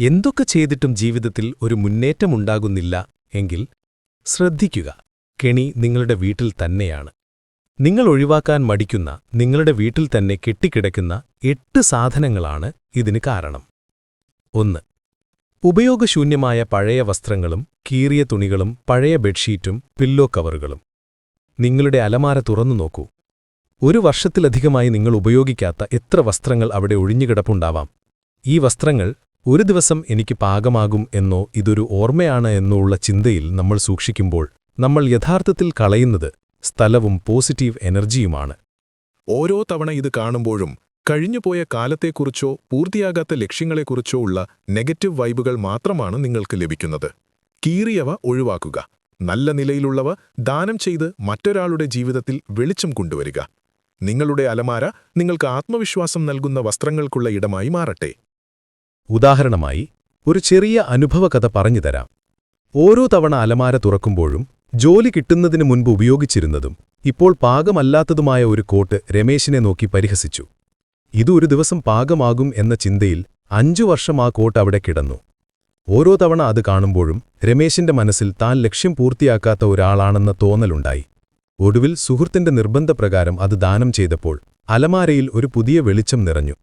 എന്തൊക്കെ ചെയ്തിട്ടും ജീവിതത്തിൽ ഒരു മുന്നേറ്റമുണ്ടാകുന്നില്ല എങ്കിൽ ശ്രദ്ധിക്കുക. കെണി നിങ്ങളുടെ വീട്ടിൽ തന്നെയാണ്. നിങ്ങൾ ഒഴിവാക്കാൻ മടിക്കുന്ന നിങ്ങളുടെ വീട്ടിൽ തന്നെ കെട്ടിക്കിടക്കുന്ന എട്ട് സാധനങ്ങളാണ് ഇതിന് കാരണം. ഒന്ന്. ഉപയോഗശൂന്യമായ പഴയ വസ്ത്രങ്ങളും കീറിയ തുണികളും പഴയ ബെഡ്ഷീറ്റും പില്ലോ കവറുകളും. നിങ്ങളുടെ അലമാര തുറന്നു നോക്കൂ. ഒരു വർഷത്തിലധികമായി നിങ്ങൾ ഉപയോഗിക്കാത്ത എത്ര വസ്ത്രങ്ങൾ അവിടെ ഒഴിഞ്ഞുകിടപ്പുണ്ടാവാം. ഈ വസ്ത്രങ്ങൾ ഒരു ദിവസം എനിക്ക് പാകമാകും എന്നോ ഇതൊരു ഓർമ്മയാണ് എന്നോ ഉള്ള ചിന്തയിൽ നമ്മൾ സൂക്ഷിക്കുമ്പോൾ നമ്മൾ യഥാർത്ഥത്തിൽ കളയുന്നത് സ്ഥലവും പോസിറ്റീവ് എനർജിയുമാണ്. ഓരോ തവണ ഇത് കാണുമ്പോഴും കഴിഞ്ഞുപോയ കാലത്തെക്കുറിച്ചോ പൂർത്തിയാകാത്ത ലക്ഷ്യങ്ങളെക്കുറിച്ചോ ഉള്ള നെഗറ്റീവ് വൈബുകൾ മാത്രമാണ് നിങ്ങൾക്ക് ലഭിക്കുന്നത്. കീറിയവ ഒഴിവാക്കുക നല്ല നിലയിലുള്ളവ ദാനം ചെയ്ത് മറ്റൊരാളുടെ ജീവിതത്തിൽ വെളിച്ചം കൊണ്ടുവരിക. നിങ്ങളുടെ അലമാര നിങ്ങൾക്ക് ആത്മവിശ്വാസം നൽകുന്ന വസ്ത്രങ്ങൾക്കുള്ള ഇടമായി മാറട്ടെ. ഉദാഹരണമായി ഒരു ചെറിയ അനുഭവകഥ പറഞ്ഞുതരാം ഓരോ തവണ അലമാര തുറക്കുമ്പോഴും ജോലി കിട്ടുന്നതിന് മുൻപ് ഉപയോഗിച്ചിരുന്നതും ഇപ്പോൾ പാകമല്ലാത്തതുമായ ഒരു കോട്ട് രമേശിനെ നോക്കി പരിഹസിച്ചു. ഇത് ഒരു ദിവസം പാകമാകും എന്ന ചിന്തയിൽ അഞ്ചു വർഷം ആ കോട്ട് അവിടെ കിടന്നു. ഓരോ തവണ അത് കാണുമ്പോഴും രമേശിന്റെ മനസ്സിൽ താൻ ലക്ഷ്യം പൂർത്തിയാക്കാത്ത ഒരാളാണെന്ന തോന്നലുണ്ടായി. ഒടുവിൽ സുഹൃത്തിന്റെ നിർബന്ധപ്രകാരം അത് ദാനം ചെയ്തപ്പോൾ അലമാരയിൽ ഒരു പുതിയ വെളിച്ചം നിറഞ്ഞു.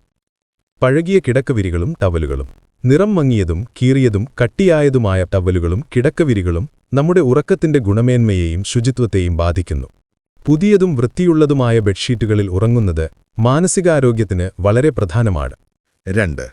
പഴകിയ കിടക്കവിരികളും ടവലുകളും. നിറം മങ്ങിയതും കീറിയതും കട്ടിയായതുമായ ടവലുകളും കിടക്കവിരികളും നമ്മുടെ ഉറക്കത്തിന്റെ ഗുണമേന്മയെയും ശുചിത്വത്തെയും ബാധിക്കുന്നു. പുതിയതും വൃത്തിയുള്ളതുമായ ബെഡ്ഷീറ്റുകളിൽ ഉറങ്ങുന്നത് മാനസികാരോഗ്യത്തിന് വളരെ പ്രധാനമാണ്. രണ്ട്.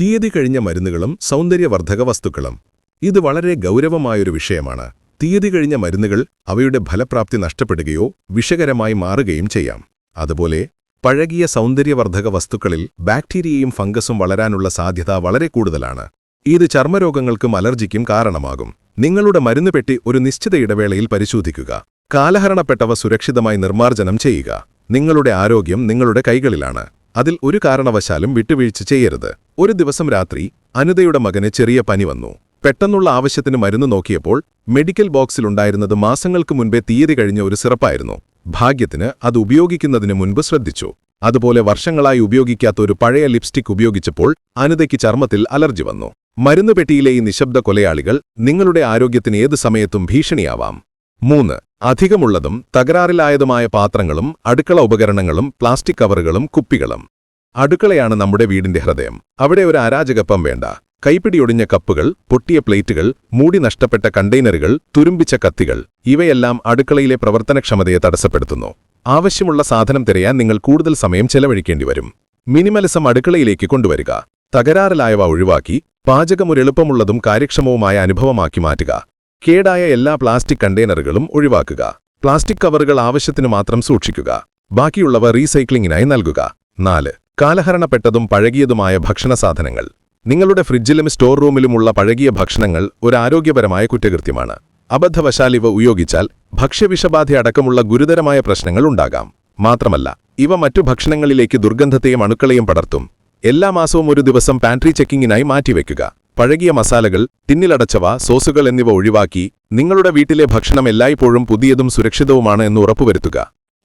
തീയതി കഴിഞ്ഞ മരുന്നുകളും സൗന്ദര്യവർദ്ധക വസ്തുക്കളും. ഇത് വളരെ ഗൗരവമായൊരു വിഷയമാണ്. തീയതി കഴിഞ്ഞ മരുന്നുകൾ അവയുടെ ഫലപ്രാപ്തി നഷ്ടപ്പെടുകയോ വിഷകരമായി മാറുകയും ചെയ്യാം. അതുപോലെ പഴകിയ സൗന്ദര്യവർദ്ധക വസ്തുക്കളിൽ ബാക്ടീരിയയും ഫംഗസും വളരാനുള്ള സാധ്യത വളരെ കൂടുതലാണ്. ഇത് ചർമ്മരോഗങ്ങൾക്കും അലർജിക്കും കാരണമാകും. നിങ്ങളുടെ മരുന്ന് പെട്ടി ഒരു നിശ്ചിത ഇടവേളയിൽ പരിശോധിക്കുക. കാലഹരണപ്പെട്ടവ സുരക്ഷിതമായി നിർമ്മാർജനം ചെയ്യുക. നിങ്ങളുടെ ആരോഗ്യം നിങ്ങളുടെ കൈകളിലാണ്. അതിൽ ഒരു കാരണവശാലും വിട്ടുവീഴ്ച ചെയ്യരുത്. ഒരു ദിവസം രാത്രി അനുതയുടെ മകന് ചെറിയ പനി വന്നു. പെട്ടെന്നുള്ള ആവശ്യത്തിന് മരുന്ന് നോക്കിയപ്പോൾ മെഡിക്കൽ ബോക്സിലുണ്ടായിരുന്നത് മാസങ്ങൾക്ക് മുൻപേ തീയതി കഴിഞ്ഞ ഒരു സിറപ്പായിരുന്നു. ഭാഗ്യത്തിന് അത് ഉപയോഗിക്കുന്നതിന് മുൻപ് ശ്രദ്ധിച്ചു. അതുപോലെ വർഷങ്ങളായി ഉപയോഗിക്കാത്ത ഒരു പഴയ ലിപ്സ്റ്റിക് ഉപയോഗിച്ചപ്പോൾ അനുതയ്ക്ക് ചർമ്മത്തിൽ അലർജി വന്നു. മരുന്നുപെട്ടിയിലെ ഈ നിശബ്ദ കൊലയാളികൾ നിങ്ങളുടെ ആരോഗ്യത്തിന് ഏത് സമയത്തും ഭീഷണിയാവാം. മൂന്ന് അധികമുള്ളതും തകരാറിലായതുമായ പാത്രങ്ങളും അടുക്കള ഉപകരണങ്ങളും പ്ലാസ്റ്റിക് കവറുകളും കുപ്പികളും. അടുക്കളയാണ് നമ്മുടെ വീടിന്റെ ഹൃദയം. അവിടെ ഒരു അരാജകപ്പം വേണ്ട. കൈപ്പിടിയൊടിഞ്ഞ കപ്പുകൾ പൊട്ടിയ പ്ലേറ്റുകൾ മൂടി നഷ്ടപ്പെട്ട കണ്ടെയ്നറുകൾ തുരുമ്പിച്ച കത്തികൾ ഇവയെല്ലാം അടുക്കളയിലെ പ്രവർത്തനക്ഷമതയെ തടസ്സപ്പെടുത്തുന്നു. ആവശ്യമുള്ള സാധനം തിരയാൻ നിങ്ങൾ കൂടുതൽ സമയം ചെലവഴിക്കേണ്ടി വരും. മിനിമലിസം അടുക്കളയിലേക്ക് കൊണ്ടുവരിക. തകരാറിലായവ ഒഴിവാക്കി പാചകം ഒരു എളുപ്പമുള്ളതും കാര്യക്ഷമവുമായ അനുഭവമാക്കി മാറ്റുക. കേടായ എല്ലാ പ്ലാസ്റ്റിക് കണ്ടെയ്നറുകളും ഒഴിവാക്കുക. പ്ലാസ്റ്റിക് കവറുകൾ ആവശ്യത്തിനു മാത്രം സൂക്ഷിക്കുക. ബാക്കിയുള്ളവ റീസൈക്ലിംഗിനായി നൽകുക. നാല് കാലഹരണപ്പെട്ടതും പഴകിയതുമായ ഭക്ഷണസാധനങ്ങൾ നിങ്ങളുടെ ഫ്രിഡ്ജിലും സ്റ്റോർ റൂമിലുമുള്ള പഴകിയ ഭക്ഷണങ്ങൾ ഒരു ആരോഗ്യപരമായ കുറ്റകൃത്യമാണ്. അബദ്ധവശാൽ ഇവ ഉപയോഗിച്ചാൽ ഭക്ഷ്യവിഷബാധ അടക്കമുള്ള ഗുരുതരമായ പ്രശ്നങ്ങൾ ഉണ്ടാകാം. മാത്രമല്ല ഇവ മറ്റു ഭക്ഷണങ്ങളിലേക്ക് ദുർഗന്ധത്തെയും അണുക്കളെയും പടർത്തും. എല്ലാ മാസവും ഒരു ദിവസം പാൻട്രി ചെക്കിങ്ങിനായി മാറ്റിവെക്കുക. പഴകിയ മസാലകൾ ടിന്നിലടച്ചവ സോസുകൾ എന്നിവ ഒഴിവാക്കി നിങ്ങളുടെ വീട്ടിലെ ഭക്ഷണം എല്ലായ്പ്പോഴും പുതിയതും സുരക്ഷിതവുമാണ് എന്ന് ഉറപ്പുവരുത്തുക.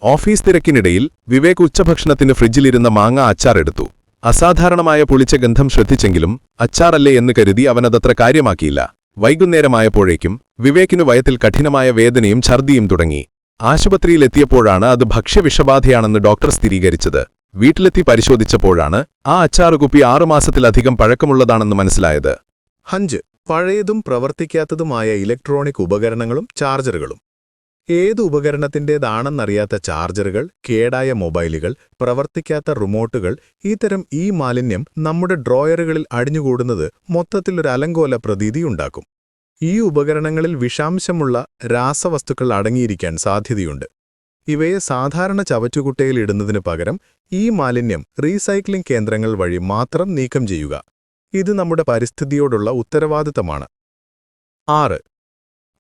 ഓഫീസ് തിരക്കിനിടയിൽ വിവേക് ഉച്ചഭക്ഷണത്തിന് ഫ്രിഡ്ജിലിരുന്ന മാങ്ങ അച്ചാർ എടുത്തു. അസാധാരണമായ പുളിച്ച ഗന്ധം ശ്രദ്ധിച്ചെങ്കിലും അച്ചാറല്ലേ എന്ന് കരുതി അവനതത്ര കാര്യമാക്കിയില്ല. വൈകുന്നേരമായപ്പോഴേക്കും വിവേകിനു വയത്തിൽ കഠിനമായ വേദനയും ഛർദിയും തുടങ്ങി. ആശുപത്രിയിലെത്തിയപ്പോഴാണ് അത് ഭക്ഷ്യവിഷബാധയാണെന്ന് ഡോക്ടർ സ്ഥിരീകരിച്ചത്. വീട്ടിലെത്തി പരിശോധിച്ചപ്പോഴാണ് ആ അച്ചാറുകുപ്പി ആറുമാസത്തിലധികം പഴക്കമുള്ളതാണെന്ന് മനസ്സിലായത്. ഹഞ്ച് പഴയതും പ്രവർത്തിക്കാത്തതുമായ ഇലക്ട്രോണിക് ഉപകരണങ്ങളും ചാർജറുകളും. ഏത് ഉപകരണത്തിന്റേതാണെന്നറിയാത്ത ചാർജറുകൾ കേടായ മൊബൈലുകൾ പ്രവർത്തിക്കാത്ത റിമോട്ടുകൾ ഇത്തരം ഈ മാലിന്യം നമ്മുടെ ഡ്രോയറുകളിൽ അടിഞ്ഞുകൂടുന്നത് മൊത്തത്തിലൊരു അലങ്കോല പ്രതീതിയുണ്ടാക്കും. ഈ ഉപകരണങ്ങളിൽ വിഷാംശമുള്ള രാസവസ്തുക്കൾ അടങ്ങിയിരിക്കാൻ സാധ്യതയുണ്ട്. ഇവയെ സാധാരണ ചവറ്റുകുട്ടയിൽ ഇടുന്നതിനു പകരം ഈ മാലിന്യം റീസൈക്ലിംഗ് കേന്ദ്രങ്ങൾ വഴി മാത്രം നീക്കം ചെയ്യുക. ഇത് നമ്മുടെ പരിസ്ഥിതിയോടുള്ള ഉത്തരവാദിത്തമാണ്. ആറ്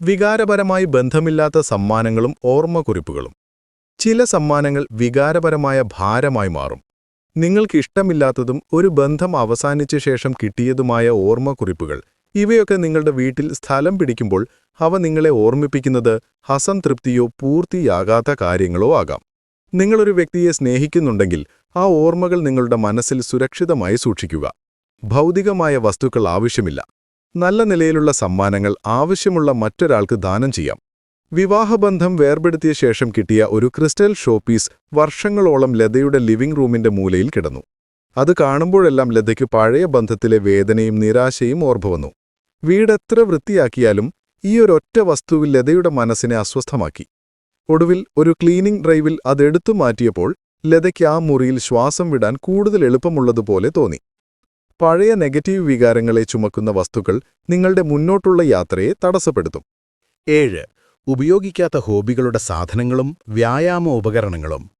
വികാരപരമായി ബന്ധമില്ലാത്ത സമ്മാനങ്ങളും ഓർമ്മക്കുറിപ്പുകളും. ചില സമ്മാനങ്ങൾ വികാരപരമായ ഭാരമായി മാറും. നിങ്ങൾക്ക് ഇഷ്ടമില്ലാത്തതും ഒരു ബന്ധം അവസാനിച്ച ശേഷം കിട്ടിയതുമായ ഓർമ്മക്കുറിപ്പുകൾ ഇവയൊക്കെ നിങ്ങളുടെ വീട്ടിൽ സ്ഥലം പിടിക്കുമ്പോൾ അവ നിങ്ങളെ ഓർമ്മിപ്പിക്കുന്നത് അസംതൃപ്തിയോ പൂർത്തിയാകാത്ത കാര്യങ്ങളോ ആകാം. നിങ്ങളൊരു വ്യക്തിയെ സ്നേഹിക്കുന്നുണ്ടെങ്കിൽ ആ ഓർമ്മകൾ നിങ്ങളുടെ മനസ്സിൽ സുരക്ഷിതമായി സൂക്ഷിക്കുക. ഭൗതികമായ വസ്തുക്കൾ ആവശ്യമില്ല. നല്ല നിലയിലുള്ള സമ്മാനങ്ങൾ ആവശ്യമുള്ള മറ്റൊരാൾക്ക് ദാനം ചെയ്യാം. വിവാഹബന്ധം വേർപെടുത്തിയ ശേഷം കിട്ടിയ ഒരു ക്രിസ്റ്റൽ ഷോപ്പീസ് വർഷങ്ങളോളം ലതയുടെ ലിവിംഗ് റൂമിന്റെ മൂലയിൽ കിടന്നു. അത് കാണുമ്പോഴെല്ലാം ലതയ്ക്ക് പഴയ ബന്ധത്തിലെ വേദനയും നിരാശയും ഓർമ്മ വന്നു. വീടെത്ര വൃത്തിയാക്കിയാലും ഈ ഒരൊറ്റ വസ്തുവിൽ ലതയുടെ മനസ്സിനെ അസ്വസ്ഥമാക്കി. ഒടുവിൽ ഒരു ക്ലീനിംഗ് ഡ്രൈവിൽ അതെടുത്തു മാറ്റിയപ്പോൾ ലതയ്ക്ക് ആ മുറിയിൽ ശ്വാസം വിടാൻ കൂടുതൽ എളുപ്പമുള്ളതുപോലെ തോന്നി. പഴയ നെഗറ്റീവ് വികാരങ്ങളെ ചുമക്കുന്ന വസ്തുക്കൾ നിങ്ങളുടെ മുന്നോട്ടുള്ള യാത്രയെ തടസ്സപ്പെടുത്തും. ഏഴ് ഉപയോഗിക്കാത്ത ഹോബികളുടെ സാധനങ്ങളും വ്യായാമ ഉപകരണങ്ങളും.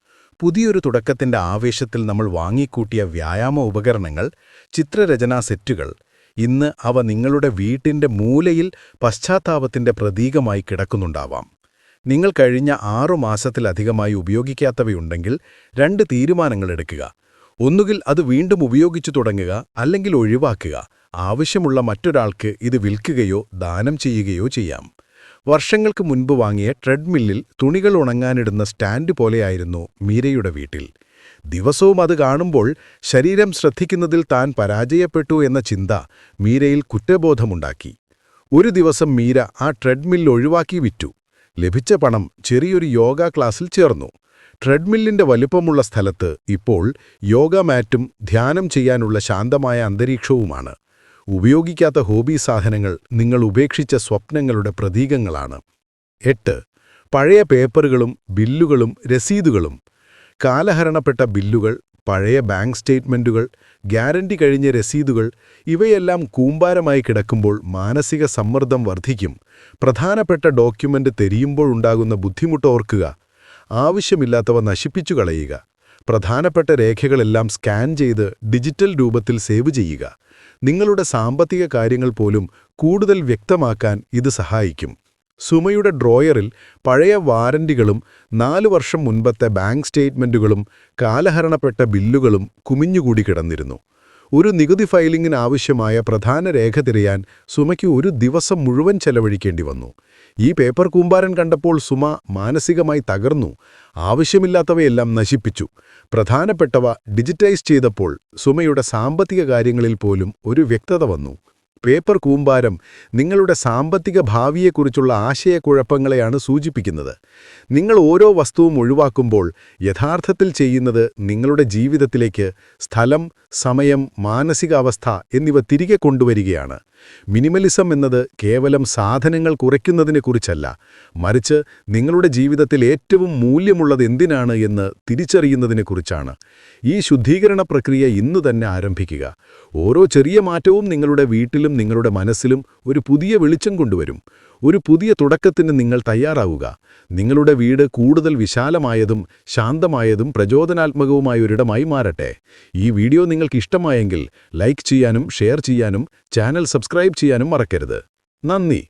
പുതിയൊരു തുടക്കത്തിന്റെ ആവേശത്തിൽ നമ്മൾ വാങ്ങിക്കൂട്ടിയ വ്യായാമ ഉപകരണങ്ങൾ ചിത്രരചനാ സെറ്റുകൾ. ഇന്ന് അവ നിങ്ങളുടെ വീട്ടിന്റെ മൂലയിൽ പശ്ചാത്താപത്തിന്റെ പ്രതീകമായി കിടക്കുന്നുണ്ടാവാം. നിങ്ങൾ കഴിഞ്ഞ ആറു മാസത്തിലധികമായി ഉപയോഗിക്കാത്തവയുണ്ടെങ്കിൽ രണ്ട് തീരുമാനങ്ങൾ എടുക്കുക. ഒന്നുകിൽ അത് വീണ്ടും ഉപയോഗിച്ചു തുടങ്ങുക അല്ലെങ്കിൽ ഒഴിവാക്കുക. ആവശ്യമുള്ള മറ്റൊരാൾക്ക് ഇത് വിൽക്കുകയോ ദാനം ചെയ്യുകയോ ചെയ്യാം. വർഷങ്ങൾക്ക് മുൻപ് വാങ്ങിയ ട്രെഡ്മില്ലിൽ തുണികൾ ഉണങ്ങാനിടുന്ന സ്റ്റാൻഡ് പോലെയായിരുന്നു മീരയുടെ വീട്ടിൽ. ദിവസവും അത് കാണുമ്പോൾ ശരീരം ശ്രദ്ധിക്കുന്നതിൽ താൻ പരാജയപ്പെട്ടു എന്ന ചിന്ത മീരയിൽ കുറ്റബോധമുണ്ടാക്കി. ഒരു ദിവസം മീര ആ ട്രെഡ്മിൽ ഒഴിവാക്കി വിറ്റു. ലഭിച്ച പണം ചെറിയൊരു യോഗ ക്ലാസ്സിൽ ചേർന്നു. ട്രെഡ്മില്ലിന്റെ വലിപ്പമുള്ള സ്ഥലത്ത് ഇപ്പോൾ യോഗ മാറ്റും ധ്യാനം ചെയ്യാനുള്ള ശാന്തമായ അന്തരീക്ഷവുമാണ്. ഉപയോഗിക്കാത്ത ഹോബി സാധനങ്ങൾ നിങ്ങൾ ഉപേക്ഷിച്ച സ്വപ്നങ്ങളുടെ പ്രതീകങ്ങളാണ്. എട്ട്. പഴയ പേപ്പറുകളും ബില്ലുകളും രസീതുകളും. കാലഹരണപ്പെട്ട ബില്ലുകൾ പഴയ ബാങ്ക് സ്റ്റേറ്റ്മെന്റുകൾ ഗ്യാരണ്ടി കഴിഞ്ഞ രസീതുകൾ ഇവയെല്ലാം കൂമ്പാരമായി കിടക്കുമ്പോൾ മാനസിക സമ്മർദ്ദം വർദ്ധിക്കും. പ്രധാനപ്പെട്ട ഡോക്യുമെന്റ് തെരിയുമ്പോഴുണ്ടാകുന്ന ബുദ്ധിമുട്ട് ഓർക്കുക. ആവശ്യമില്ലാത്തവ നശിപ്പിച്ചു കളയുക. പ്രധാനപ്പെട്ട രേഖകളെല്ലാം സ്കാൻ ചെയ്ത് ഡിജിറ്റൽ രൂപത്തിൽ സേവ് ചെയ്യുക. നിങ്ങളുടെ സാമ്പത്തിക കാര്യങ്ങൾ പോലും കൂടുതൽ വ്യക്തമാക്കാൻ ഇത് സഹായിക്കും. സുമയുടെ ഡ്രോയറിൽ പഴയ വാരണ്ടികളും നാലു വർഷം മുൻപത്തെ ബാങ്ക് സ്റ്റേറ്റ്മെന്റുകളും കാലഹരണപ്പെട്ട ബില്ലുകളും കുമിഞ്ഞുകൂടി കിടന്നിരുന്നു. ഒരു നികുതി ഫയലിംഗിന് ആവശ്യമായ പ്രധാന രേഖ തിരയാൻ സുമയ്ക്ക് ഒരു ദിവസം മുഴുവൻ ചെലവഴിക്കേണ്ടി വന്നു. ഈ പേപ്പർ കൂമ്പാരൻ കണ്ടപ്പോൾ സുമ മാനസികമായി തകർന്നു. ആവശ്യമില്ലാത്തവയെല്ലാം നശിപ്പിച്ചു. പ്രധാനപ്പെട്ടവ ഡിജിറ്റൈസ് ചെയ്തപ്പോൾ സുമയുടെ സാമ്പത്തിക കാര്യങ്ങളിൽ പോലും ഒരു വ്യക്തത വന്നു. പേപ്പർ കൂമ്പാരം നിങ്ങളുടെ സാമ്പത്തിക ഭാവിയെക്കുറിച്ചുള്ള ആശയക്കുഴപ്പങ്ങളെയാണ് സൂചിപ്പിക്കുന്നത്. നിങ്ങൾ ഓരോ വസ്തുവും ഒഴിവാക്കുമ്പോൾ യഥാർത്ഥത്തിൽ ചെയ്യുന്നത് നിങ്ങളുടെ ജീവിതത്തിലേക്ക് സ്ഥലം സമയം മാനസികാവസ്ഥ എന്നിവ തിരികെ കൊണ്ടുവരികയാണ്. മിനിമലിസം എന്നത് കേവലം സാധനങ്ങൾ കുറയ്ക്കുന്നതിനെക്കുറിച്ചല്ല മറിച്ച് നിങ്ങളുടെ ജീവിതത്തിൽ ഏറ്റവും മൂല്യമുള്ളത് എന്തിനാണ് എന്ന് തിരിച്ചറിയുന്നതിനെക്കുറിച്ചാണ് ഈ ശുദ്ധീകരണ പ്രക്രിയ ഇന്നു തന്നെ ആരംഭിക്കുക. ഓരോ ചെറിയ മാറ്റവും നിങ്ങളുടെ വീട്ടിലും നിങ്ങളുടെ മനസ്സിലും ഒരു പുതിയ വെളിച്ചം കൊണ്ടുവരും. ഒരു പുതിയ തുടക്കത്തിന് നിങ്ങൾ തയ്യാറാവുക. നിങ്ങളുടെ വീട് കൂടുതൽ വിശാലമായതും ശാന്തമായതും പ്രചോദനാത്മകവുമായൊരിടമായി മാറട്ടെ. ഈ വീഡിയോ നിങ്ങൾക്ക് ഇഷ്ടമായെങ്കിൽ ലൈക്ക് ചെയ്യാനും ഷെയർ ചെയ്യാനും ചാനൽ സബ്സ്ക്രൈബ് ചെയ്യാനും മറക്കരുത്. നന്ദി.